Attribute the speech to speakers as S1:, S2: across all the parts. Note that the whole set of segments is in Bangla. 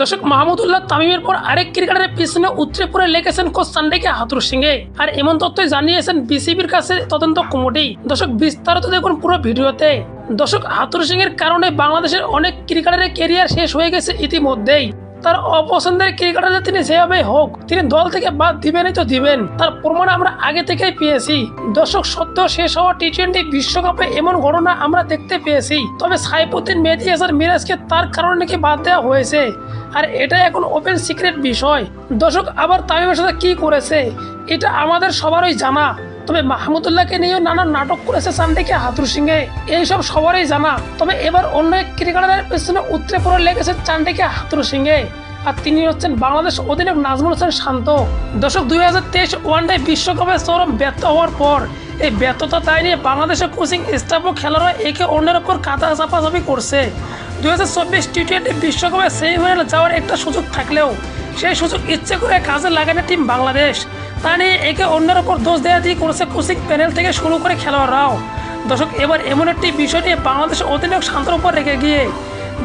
S1: দর্শক, মাহমুদুল্লাহ তামিমের পর আরেক ক্রিকেটারের পিছনে উতরে পড়ে লেগেছেন কোচ সানডেকে হাতুর সিংহে। আর এমন তথ্যই জানিয়েছেন বিসিবির কাছে তদন্ত কমিটি। দর্শক, বিস্তারিত দেখুন পুরো ভিডিওতে। দর্শক, হাতুর সিং এর কারণে বাংলাদেশের অনেক ক্রিকেটারের কেরিয়ার শেষ হয়ে গেছে ইতিমধ্যেই। তার অপছন্দের ক্রিকেটার তিনি যেভাবে হোক, তিনি দল থেকে বাদ দিবেনই তো দিবেন। তার প্রমাণ আমরা আগে থেকেই পেয়েছি। দর্শক, সদ্য শেষ হওয়া টি টোয়েন্টি বিশ্বকাপে এমন ঘটনা আমরা দেখতে পেয়েছি। তবে সাইফুদ্দিন মেহেদি হাসান মিরাজকে তার কারণে নাকি বাদ দেওয়া হয়েছে। আর এটা এখন ওপেন সিক্রেট বিষয়। দর্শক, আবার তামিমের সাথে কি করেছে? এটা আমাদের সবারই জানা। তবে মাহমুদুল্লাহকে নিয়েও নানা নাটক করেছে সানডেকে হাতুর সিংহে। এইসব সবারই জানা। তবে এবার অন্য এক ক্রিকেটারের পেছনে উত্তরে পড়ে লেগেছে চান্ডেকে হাতুর সিংহে। আর তিনি হচ্ছেন বাংলাদেশ অধিনায়ক নাজমুল হোসেন শান্ত। দর্শক, দুই হাজার তেইশ ওয়ানডে বিশ্বকাপে চরম ব্যর্থ হওয়ার পর, এই ব্যর্থতা তাই নিয়ে বাংলাদেশের কোচিং স্টাফ ও খেলোয়াড়রা একে অন্যের ওপর কাদা চাপাচাপি করছে। দুই হাজার চব্বিশ টি টোয়েন্টি বিশ্বকাপে সেমিফাইনালে যাওয়ার একটা সুযোগ থাকলেও সেই সুযোগ ইচ্ছে করে কাজে লাগানো টিম বাংলাদেশ। তা নিয়ে একে অন্যের ওপর দোষ দেওয়া দিয়ে করেছে কোচিং প্যানেল থেকে শুরু করে খেলোয়াড়রাও। দর্শক, এবার এমন একটি বিষয় নিয়ে বাংলাদেশ অধিনায়ক শান্তর উপর রেখে গিয়ে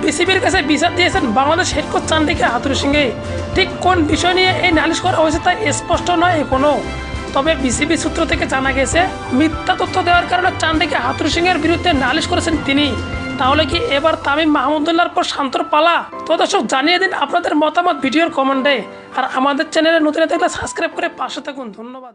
S1: বিসিবির কাছে বিচার দিয়েছেন Bangladesh head coach Chandika Hathurusingha ঠিক কোন বিষয় নিয়ে এই নালিশ করা হয়েছে তা স্পষ্ট নয় এখনও। তবে বিসিবি সূত্র থেকে জানা গেছে, মিথ্যা তথ্য দেওয়ার কারণে চান্দিকে হাতুর সিংয়ের বিরুদ্ধে নালিশ করেছেন তিনি। তাহলে কি এবার তামিম মাহমুদুল্লাহর পর শান্তর পালা? তো দর্শক, জানিয়ে দিন আপনাদের মতামত ভিডিওর কমেন্টে। আর আমাদের চ্যানেলে নতুন দেখলে সাবস্ক্রাইব করে পাশে থাকুন। ধন্যবাদ।